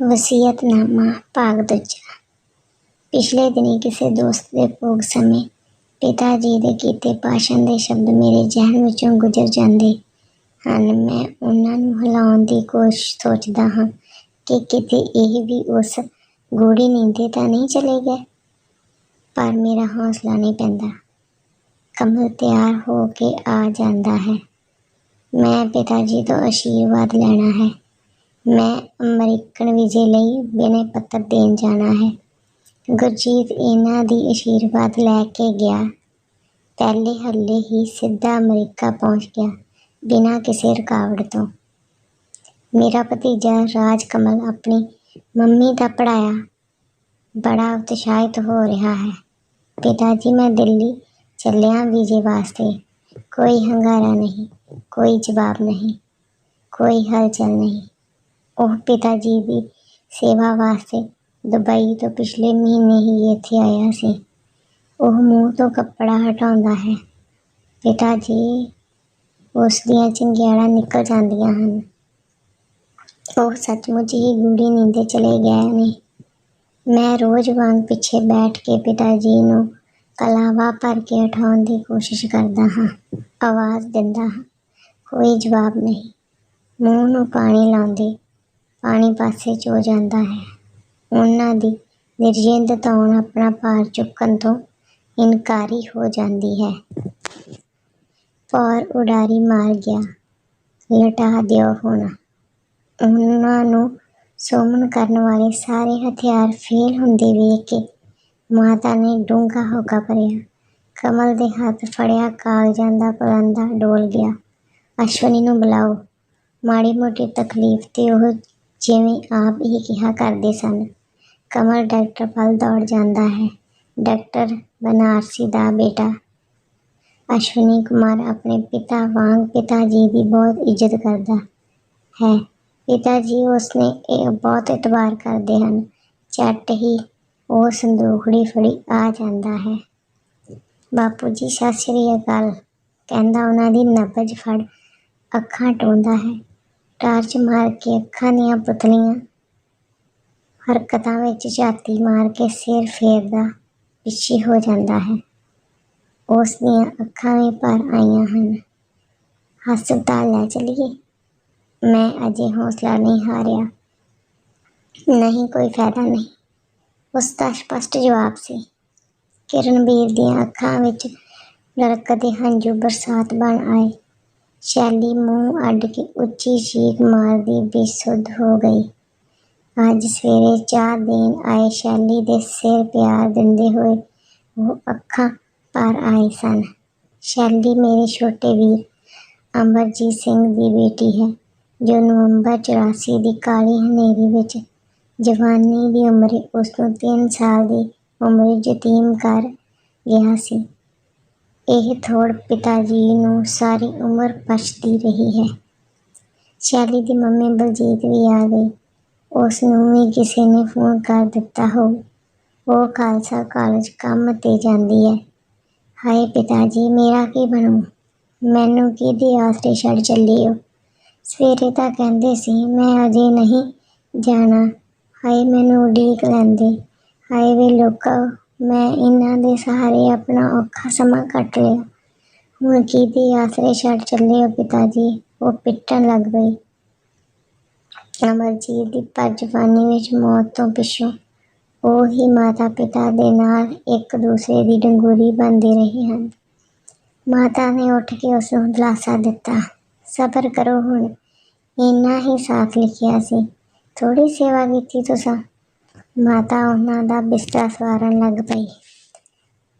ਵਸੀਅਤਨਾਮਾ ਭਾਗ ਦੂਜਾ। ਪਿਛਲੇ ਦਿਨੀ ਕਿਸੇ ਦੋਸਤ ਦੇ ਭੋਗ ਸਮੇਂ ਪਿਤਾ ਜੀ ਦੇ ਕੀਤੇ ਭਾਸ਼ਣ ਦੇ ਸ਼ਬਦ ਮੇਰੇ ਜ਼ਿਹਨ ਵਿੱਚੋਂ ਗੁਜ਼ਰ ਜਾਂਦੇ ਹਨ। ਮੈਂ ਉਹਨਾਂ ਨੂੰ ਹਿਲਾਉਣ ਦੀ ਕੋਸ਼ਿਸ਼ ਸੋਚਦਾ ਹਾਂ ਕਿ ਕਿਤੇ ਇਹ ਵੀ ਉਸ ਗੂੜੀ ਨੀਂਦੇ ਤਾਂ ਨਹੀਂ ਚਲੇ ਗਏ, ਪਰ ਮੇਰਾ ਹੌਸਲਾ ਨਹੀਂ ਪੈਂਦਾ। ਕਮਲ ਤਿਆਰ ਹੋ ਕੇ ਆ ਜਾਂਦਾ ਹੈ। ਮੈਂ ਪਿਤਾ ਜੀ ਤੋਂ ਆਸ਼ੀਰਵਾਦ ਲੈਣਾ ਹੈ। ਮੈਂ ਅਮਰੀਕਨ ਵੀਜ਼ੇ ਲਈ ਬਿਨੇ ਪੱਤਰ ਦੇਣ ਜਾਣਾ ਹੈ। ਗੁਰਜੀਤ ਇਹਨਾਂ ਦੀ ਆਸ਼ੀਰਵਾਦ ਲੈ ਕੇ ਗਿਆ। ਪਹਿਲੇ ਹੱਲੇ ਹੀ ਸਿੱਧਾ ਅਮਰੀਕਾ ਪਹੁੰਚ ਗਿਆ, ਬਿਨਾਂ ਕਿਸੇ ਰੁਕਾਵਟ ਤੋਂ। ਮੇਰਾ ਭਤੀਜਾ ਰਾਜ ਕਮਲ ਆਪਣੀ ਮੰਮੀ ਦਾ ਪੜਾਇਆ ਬੜਾ ਉਤਸ਼ਾਹਿਤ ਹੋ ਰਿਹਾ ਹੈ। ਪਿਤਾ ਜੀ, ਮੈਂ ਦਿੱਲੀ ਚੱਲਿਆ ਵੀਜ਼ੇ ਵਾਸਤੇ। ਕੋਈ ਹੰਗਾਰਾ ਨਹੀਂ, ਕੋਈ ਜਵਾਬ ਨਹੀਂ, ਕੋਈ ਹਲਚਲ ਨਹੀਂ। ਉਹ ਪਿਤਾ ਜੀ ਦੀ ਸੇਵਾ ਵਾਸਤੇ ਦੁਬਈ ਤੋਂ ਪਿਛਲੇ ਮਹੀਨੇ ਹੀ ਇੱਥੇ ਆਇਆ ਸੀ। ਉਹ ਮੂੰਹ ਤੋਂ ਕੱਪੜਾ ਹਟਾਉਂਦਾ ਹੈ। ਪਿਤਾ ਜੀ ਉਸ ਦੀਆਂ ਚੰਗਿਆੜਾਂ ਨਿਕਲ ਜਾਂਦੀਆਂ ਹਨ। ਉਹ ਸੱਚਮੁੱਚ ਹੀ ਗੂੜੀ ਨੀਂਦੇ ਚਲੇ ਗਏ ਨੇ। ਮੈਂ ਰੋਜ਼ ਵਾਂਗ ਪਿੱਛੇ ਬੈਠ ਕੇ ਪਿਤਾ ਜੀ ਨੂੰ ਕਲਾਵਾ ਭਰ ਕੇ ਉਠਾਉਣ ਦੀ ਕੋਸ਼ਿਸ਼ ਕਰਦਾ ਹਾਂ। ਆਵਾਜ਼ ਦਿੰਦਾ ਹਾਂ, ਕੋਈ ਜਵਾਬ ਨਹੀਂ। ਮੂੰਹ ਨੂੰ ਪਾਣੀ ਲਾਉਂਦੇ ਪਾਣੀ ਪਾਸੇ ਚੋ ਜਾਂਦਾ ਹੈ। ਉਹਨਾਂ ਦੀ ਨਿਰਜਿੰਦ ਤੌਣ ਆਪਣਾ ਭਾਰ ਚੁੱਕਣ ਤੋਂ ਇਨਕਾਰੀ ਹੋ ਜਾਂਦੀ ਹੈ। ਪਰ ਉਡਾਰੀ ਮਾਰ ਗਿਆ। ਲਟਾ ਦਿਓ ਹੁਣ। ਉਹਨਾਂ ਨੂੰ ਸੋਮਨ ਕਰਨ ਵਾਲੇ ਸਾਰੇ ਹਥਿਆਰ ਫੇਲ ਹੁੰਦੇ ਵੇਖ ਕੇ ਮਾਤਾ ਨੇ ਡੂੰਘਾ ਹੋਕਾ ਭਰਿਆ। ਕਮਲ ਦੇ ਹੱਥ ਫੜਿਆ ਕਾਗਜ਼ਾਂ ਦਾ ਪਲੰਦਾ ਡੋਲ ਗਿਆ। ਅਸ਼ਵਨੀ ਨੂੰ ਬੁਲਾਓ। ਮਾੜੀ ਮੋਟੀ ਤਕਲੀਫ ਤੇ ਉਹ ਜਿਵੇਂ ਆਪ ਹੀ ਕਿਹਾ ਕਰਦੇ ਸਨ, ਕਮਲ ਡਾਕਟਰ ਵੱਲ ਦੌੜ ਜਾਂਦਾ ਹੈ। ਡਾਕਟਰ ਬਨਾਰਸੀ ਦਾ ਬੇਟਾ। ਅਸ਼ਵਨੀ ਕੁਮਾਰ ਆਪਣੇ ਪਿਤਾ ਵਾਂਗ ਪਿਤਾ ਜੀ ਦੀ ਬਹੁਤ ਇੱਜ਼ਤ ਕਰਦਾ ਹੈ। ਪਿਤਾ ਜੀ ਉਸਨੇ ਇਹ ਬਹੁਤ ਇਤਬਾਰ ਕਰਦੇ ਹਨ। ਝੱਟ ਹੀ ਉਹ ਸੰਦੂਖੜੀ ਫੜੀ ਆ ਜਾਂਦਾ ਹੈ। ਬਾਪੂ ਜੀ ਸਤਿ ਸ੍ਰੀ ਅਕਾਲ। ਕਹਿੰਦਾ, ਉਹਨਾਂ ਦੀ ਨਬਜ ਫੜ, ਅੱਖਾਂ ਟੋਂਦਾ ਹੈ। ਟਾਰਚ ਮਾਰ ਕੇ ਅੱਖਾਂ ਦੀਆਂ ਪੁਤਲੀਆਂ, ਹਰਕਤਾਂ ਵਿੱਚ ਝਾਤੀ ਮਾਰ ਕੇ ਸਿਰ ਫੇਰਦਾ ਪਿੱਛੇ ਹੋ ਜਾਂਦਾ ਹੈ। ਉਸ ਦੀਆਂ ਅੱਖਾਂ ਵੀ ਭਰ ਆਈਆਂ ਹਨ। ਹਸਪਤਾਲ ਲੈ ਚਲੀਏ। ਮੈਂ ਅਜੇ ਹੌਸਲਾ ਨਹੀਂ ਹਾਰਿਆ। ਨਹੀਂ, ਕੋਈ ਫਾਇਦਾ ਨਹੀਂ। ਉਸ ਦਾ ਸਪਸ਼ਟ ਜਵਾਬ ਸੀ। ਕਿਰਨਵੀਰ ਦੀਆਂ ਅੱਖਾਂ ਵਿੱਚ ਲੜਕਦੇ ਹੰਝੂ ਬਰਸਾਤ ਬਣ ਆਏ। ਸ਼ੈਲੀ ਮੂੰਹ ਅੱਡ ਕੇ ਉੱਚੀ ਚੀਕ ਮਾਰਦੀ ਬੇਸੁੱਧ ਹੋ ਗਈ। ਅੱਜ ਸਵੇਰੇ ਚਾਹ ਦੇਣ ਆਏ ਸ਼ੈਲੀ ਦੇ ਸਿਰ ਪਿਆਰ ਦਿੰਦੇ ਹੋਏ ਉਹ ਅੱਖਾਂ ਭਰ ਆਏ ਸਨ। ਸ਼ੈਲੀ ਮੇਰੇ ਛੋਟੇ ਵੀਰ ਅਮਰਜੀਤ ਸਿੰਘ ਦੀ ਬੇਟੀ ਹੈ, ਜੋ ਨਵੰਬਰ 84 ਦੀ ਕਾਲੀ ਹਨੇਰੀ ਵਿੱਚ ਜਵਾਨੀ ਦੀ ਉਮਰੇ ਉਸ ਨੂੰ 3 ਸਾਲ ਦੀ ਉਮਰੇ ਯਤੀਮ ਕਰ ਗਿਆ ਸੀ। ਇਹ ਥੋੜ ਪਿਤਾ ਜੀ ਨੂੰ ਸਾਰੀ ਉਮਰ ਪਛਦੀ ਰਹੀ ਹੈ। ਸ਼ੈਲੀ ਦੀ ਮੰਮੀ ਬਲਜੀਤ ਵੀ ਆ ਗਈ। ਉਸ ਨੂੰ ਵੀ ਕਿਸੇ ਨੇ ਫੋਨ ਕਰ ਦਿੱਤਾ ਹੋ। ਉਹ ਖਾਲਸਾ ਕਾਲਜ ਕੰਮ ਤੇ ਜਾਂਦੀ ਹੈ। ਹਾਏ ਪਿਤਾ ਜੀ ਮੇਰਾ ਕੀ ਬਣੂ? ਮੈਨੂੰ ਕਿਹਦੀ ਆਸਰੇ ਛੱਡ ਚੱਲੇ ਸਵੇਰੇ ਤਾਂ ਕਹਿੰਦੇ ਸੀ, ਮੈਂ ਅਜੇ ਨਹੀਂ ਜਾਣਾ। ਹਾਏ ਮੈਨੂੰ ਉਡੀਕ ਲੈਂਦੇ। ਹਾਏ ਵੇ ਲੋਕਾਂ ਮੈਂ ਇਹਨਾਂ ਦੇ ਸਹਾਰੇ ਆਪਣਾ ਔਖਾ ਸਮਾਂ ਕੱਟ ਲਿਆ। ਹੁਣ ਕਿਹਦੀ ਆਸਰੇ ਛੱਡ ਚੱਲੇ ਹੋ ਪਿਤਾ ਜੀ ਉਹ ਪਿੱਟਣ ਲੱਗ ਪਈ। ਅਮਰਜੀਤ ਦੀ ਪਰ ਜਵਾਨੀ ਵਿੱਚ ਮੌਤ ਤੋਂ ਪਿੱਛੋਂ ਉਹ ਹੀ ਮਾਤਾ ਪਿਤਾ ਦੇ ਨਾਲ ਇੱਕ ਦੂਸਰੇ ਦੀ ਡੰਗੂਰੀ ਬਣਦੇ ਰਹੇ ਹਨ। ਮਾਤਾ ਨੇ ਉੱਠ ਕੇ ਉਸ ਨੂੰ ਦਿਲਾਸਾ ਦਿੱਤਾ। ਸਬਰ ਕਰੋ ਹੁਣ। ਇੰਨਾ ਹੀ ਸਾਥ ਲਿਖਿਆ ਸੀ। ਥੋੜੀ ਸੇਵਾ ਕੀਤੀ ਤੁਸੀਂ? ਮਾਤਾ ਉਹਨਾਂ ਦਾ ਬਿਸਤਰਾ ਸਵਾਰਨ ਲੱਗ ਪਈ।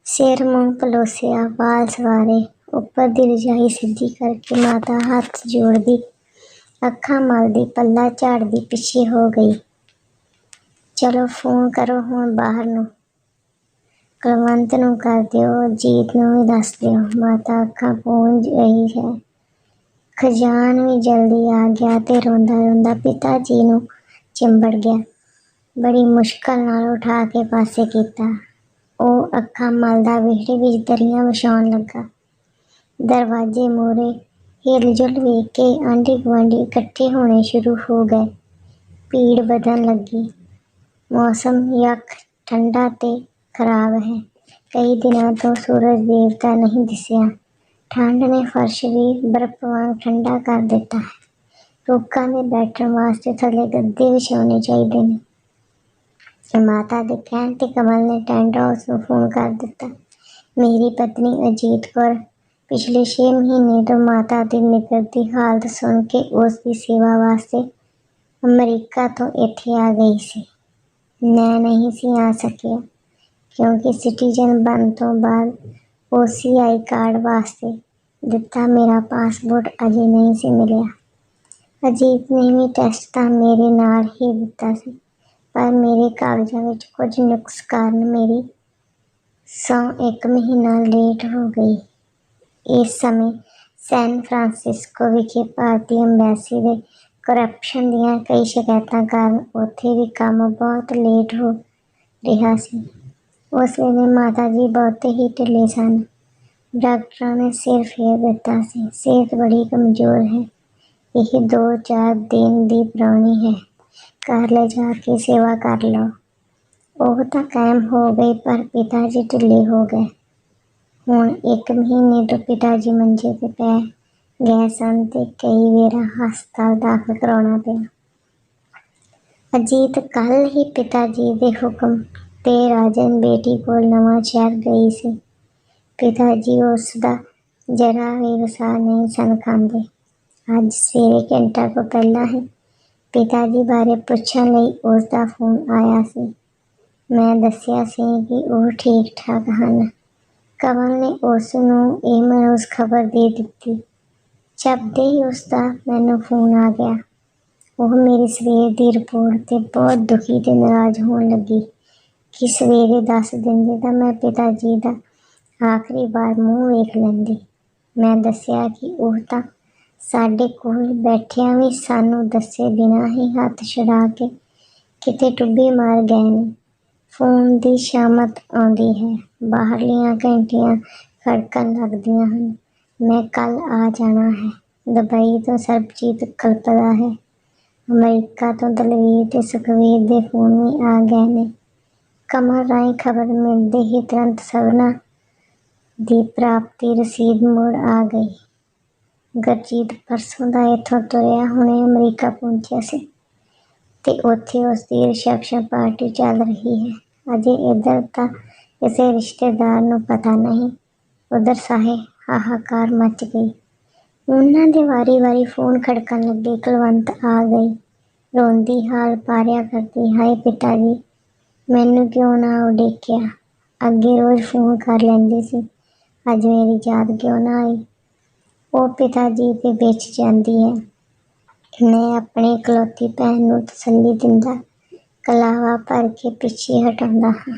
ਸਿਰ ਮੂੰਹ ਪਲੋਸਿਆ, ਵਾਲ ਸਵਾਰੇ, ਉੱਪਰ ਦੀ ਰਜਾਈ ਸਿੱਧੀ ਕਰਕੇ ਮਾਤਾ ਹੱਥ ਜੋੜਦੀ, ਅੱਖਾਂ ਮਲਦੀ, ਪੱਲਾ ਝਾੜਦੀ ਪਿੱਛੇ ਹੋ ਗਈ। ਚਲੋ, ਫੋਨ ਕਰੋ ਹੁਣ ਬਾਹਰ ਨੂੰ। ਕੁਲਵੰਤ ਨੂੰ ਕਰ ਦਿਓ, ਜੀਤ ਨੂੰ ਵੀ ਦੱਸ ਦਿਓ। ਮਾਤਾ ਅੱਖਾਂ ਪੂੰਝ ਰਹੀ ਹੈ। ਖਜ਼ਾਨ ਵੀ ਜਲਦੀ ਆ ਗਿਆ ਤੇ ਰੋਂਦਾ ਰੋਂਦਾ ਪਿਤਾ ਜੀ ਨੂੰ ਚਿੰਬੜ ਗਿਆ। ਬੜੀ ਮੁਸ਼ਕਲ ਨਾਲ ਉਠਾ ਕੇ ਪਾਸੇ ਕੀਤਾ। ਉਹ ਅੱਖਾਂ ਮਲਦਾ ਵਿਹੜੇ ਵਿੱਚ ਦਰੀਆਂ ਵਿਛਾਉਣ ਲੱਗਾ। ਦਰਵਾਜ਼ੇ ਮੂਹਰੇ ਹਿਲਜੁਲ ਵੇਖ ਕੇ ਆਂਢੀ ਗੁਆਂਢੀ ਇਕੱਠੇ ਹੋਣੇ ਸ਼ੁਰੂ ਹੋ ਗਏ। ਭੀੜ ਵਧਣ ਲੱਗੀ। ਮੌਸਮ ਯੱਖ ਠੰਡਾ ਤੇ ਖਰਾਬ ਹੈ। ਕਈ ਦਿਨਾਂ ਤੋਂ ਸੂਰਜ ਦੇਵਤਾ ਨਹੀਂ ਦਿਸਿਆ। ਠੰਡ ਨੇ ਫਰਸ਼ ਵੀ ਬਰਫ਼ ਵਾਂਗ ਠੰਡਾ ਕਰ ਦਿੱਤਾ ਹੈ। ਲੋਕਾਂ ਦੇ ਬੈਠਣ ਵਾਸਤੇ ਥੱਲੇ ਗੱਦੇ ਵਿਛਾਉਣੇ ਚਾਹੀਦੇ ਨੇ। ਮਾਤਾ ਦੇ ਕਹਿਣ ਤੇ ਕਮਲ ਨੇ ਟੈਂਟ ਹਾਊਸ ਨੂੰ ਫੋਨ ਕਰ ਦਿੱਤਾ ਮੇਰੀ ਪਤਨੀ ਅਜੀਤ ਕੌਰ ਪਿਛਲੇ 6 ਮਹੀਨੇ ਤੋਂ ਮਾਤਾ ਦੀ ਨਿਕਲਦੀ ਹਾਲਤ ਸੁਣ ਕੇ ਉਸ ਦੀ ਸੇਵਾ ਵਾਸਤੇ ਅਮਰੀਕਾ ਤੋਂ ਇੱਥੇ ਆ ਗਈ ਸੀ ਮੈਂ ਨਹੀਂ ਸੀ ਆ ਸਕਿਆ ਕਿਉਂਕਿ ਸਿਟੀਜ਼ਨ ਬਣ ਤੋਂ ਬਾਅਦ ਓਸੀਆਈ ਕਾਰਡ ਵਾਸਤੇ ਦਿੱਤਾ ਮੇਰਾ ਪਾਸਪੋਰਟ ਅਜੇ ਨਹੀਂ ਸੀ ਮਿਲਿਆ ਅਜੀਤ ਨੇ ਵੀ ਟੈਸਟ ਤਾਂ ਮੇਰੇ ਨਾਲ ਹੀ ਦਿੱਤਾ ਸੀ ਪਰ ਮੇਰੇ ਕਾਗਜ਼ਾਂ ਵਿੱਚ ਕੁਝ ਨੁਕਸ ਕਾਰਨ ਮੇਰੀ ਸੌ ਇੱਕ ਮਹੀਨਾ ਲੇਟ ਹੋ ਗਈ। ਇਸ ਸਮੇਂ ਸੈਨ ਫਰਾਂਸਿਸਕੋ ਵਿਖੇ ਭਾਰਤੀ ਅੰਬੈਸੀ ਦੇ ਕਰਪਸ਼ਨ ਦੀਆਂ ਕਈ ਸ਼ਿਕਾਇਤਾਂ ਕਾਰਨ ਉੱਥੇ ਵੀ ਕੰਮ ਬਹੁਤ ਲੇਟ ਹੋ ਰਿਹਾ ਸੀ। ਉਸ ਵੇਲੇ ਮਾਤਾ ਜੀ ਬਹੁਤੇ ਹੀ ਢਿੱਲੇ ਸਨ। ਡਾਕਟਰਾਂ ਨੇ ਸਿਰ ਫੇਰ ਦਿੱਤਾ ਸੀ। ਸਿਹਤ ਬੜੀ ਕਮਜ਼ੋਰ ਹੈ। ਇਹ ਦੋ ਚਾਰ ਦਿਨ ਦੀ ਪੁਰਾਣੀ ਹੈ। ਘਰ ਲੈ ਜਾ ਕੇ ਸੇਵਾ ਕਰ ਲਓ ਉਹ ਤਾਂ ਕਾਇਮ ਹੋ ਗਈ, ਪਰ ਪਿਤਾ ਜੀ ਢਿੱਲੇ ਹੋ ਗਏ। ਹੁਣ ਇੱਕ ਮਹੀਨੇ ਤੋਂ ਪਿਤਾ ਜੀ ਮੰਜੇ ਤੇ ਪੈ ਗਏ ਸਨ ਤੇ ਕਈ ਵੇਰਾ ਹਸਪਤਾਲ ਦਾਖਲ ਕਰਾਉਣਾ ਪਿਆ। ਅਜੀਤ ਕੱਲ ਹੀ ਪਿਤਾ ਜੀ ਦੇ ਹੁਕਮ ਤੇ ਰਾਜਨ ਬੇਟੀ ਕੋਲ ਨਵਾਂ ਸ਼ਹਿਰ ਗਈ ਸੀ। ਪਿਤਾ ਜੀ ਉਸ ਦਾ ਜਰਾ ਵੀ ਵਸਾ ਨਹੀਂ ਸਨ ਖਾਂਦੇ। ਅੱਜ ਸਵੇਰੇ ਘੰਟਾ ਕੁ ਪਹਿਲਾਂ ਹੀ ਪਿਤਾ ਜੀ ਬਾਰੇ ਪੁੱਛਣ ਲਈ ਉਸ ਦਾ ਫੋਨ ਆਇਆ ਸੀ। ਮੈਂ ਦੱਸਿਆ ਸੀ ਕਿ ਉਹ ਠੀਕ ਠਾਕ ਹਨ। ਕਮਲ ਨੇ ਉਸ ਨੂੰ ਇਹ ਮਨੋਸ ਖਬਰ ਦੇ ਦਿੱਤੀ। ਜਪਦੇ ਹੀ ਉਸ ਦਾ ਮੈਨੂੰ ਫੋਨ ਆ ਗਿਆ। ਉਹ ਮੇਰੀ ਸਵੇਰ ਦੀ ਰਿਪੋਰਟ ਤੇ ਬਹੁਤ ਦੁਖੀ ਤੇ ਨਾਰਾਜ਼ ਹੋਣ ਲੱਗੀ। ਕਿ ਸਵੇਰੇ ਦੱਸ ਦਿੰਦੇ ਤਾਂ ਮੈਂ ਪਿਤਾ ਜੀ ਦਾ ਆਖਰੀ ਵਾਰ ਮੂੰਹ ਵੇਖ ਲੈਂਦੀ। ਮੈਂ ਦੱਸਿਆ ਕਿ ਉਹ ਤਾਂ ਸਾਡੇ ਕੋਲ ਬੈਠਿਆਂ ਵੀ ਸਾਨੂੰ ਦੱਸੇ ਬਿਨਾਂ ਹੀ ਹੱਥ ਛੁਡਾ ਕੇ ਕਿਤੇ ਟੁੱਬੀ ਮਾਰ ਗਏ ਨੇ। ਫੋਨ ਦੀ ਸ਼ਾਮਤ ਆਉਂਦੀ ਹੈ। ਬਾਹਰਲੀਆਂ ਘੰਟੀਆਂ ਖੜਕਣ ਲੱਗਦੀਆਂ ਹਨ। ਮੈਂ ਕੱਲ ਆ ਜਾਣਾ ਹੈ। ਦੁਬਈ ਤੋਂ ਸਰਬਜੀਤ ਕਲਪਦਾ ਹੈ। ਅਮਰੀਕਾ ਤੋਂ ਦਲਵੀਰ ਤੇ ਸੁਖਵੀਰ ਦੇ ਫੋਨ ਵੀ ਆ ਗਏ ਨੇ। ਕਮਰ ਰਾਹੀਂ ਖਬਰ ਮਿਲਦੇ ਹੀ ਤੁਰੰਤ ਸਭਨਾ ਦੀ ਪ੍ਰਾਪਤੀ ਰਸੀਦ ਮੁੜ ਆ ਗਈ। ਗੁਰਜੀਤ ਪਰਸੋਂ ਦਾ ਇੱਥੋਂ ਤੁਰਿਆ, ਹੁਣੇ ਅਮਰੀਕਾ ਪਹੁੰਚਿਆ ਸੀ ਤੇ ਉੱਥੇ ਉਸ ਦੀ ਰਿਸੈਪਸ਼ਨ ਪਾਰਟੀ ਚੱਲ ਰਹੀ ਹੈ। ਅਜੇ ਇੱਧਰ ਤਾਂ ਕਿਸੇ ਰਿਸ਼ਤੇਦਾਰ ਨੂੰ ਪਤਾ ਨਹੀਂ। ਉਧਰ ਸਾਹੇ ਹਾਹਾਕਾਰ ਮਚ ਗਈ। ਉਹਨਾਂ ਦੇ ਵਾਰੀ-ਵਾਰੀ ਫੋਨ ਖੜਕਣ ਲੱਗੇ। ਕੁਲਵੰਤ ਆ ਗਈ। ਰੋਂਦੀ ਹਾਲ ਪਾਰਿਆ ਕਰਦੀ, ਹਾਏ ਪਿਤਾ ਜੀ, ਮੈਨੂੰ ਕਿਉਂ ਨਾ ਉਡੀਕਿਆ ਅੱਗੇ ਰੋਜ਼ ਫੋਨ ਕਰ ਲੈਂਦੀ ਸੀ। ਅੱਜ ਮੇਰੀ ਯਾਦ ਕਿਉਂ ਨਾ ਆਈ? ਉਹ ਪਿਤਾ ਜੀ ਦੇ ਵਿੱਚ ਜਾਂਦੀ ਹੈ। ਮੈਂ ਆਪਣੀ ਇਕਲੌਤੀ ਭੈਣ ਨੂੰ ਤਸੱਲੀ ਦਿੰਦਾ, ਕਲਾਵਾ ਭਰ ਕੇ ਪਿੱਛੇ ਹਟਾਉਂਦਾ ਹਾਂ।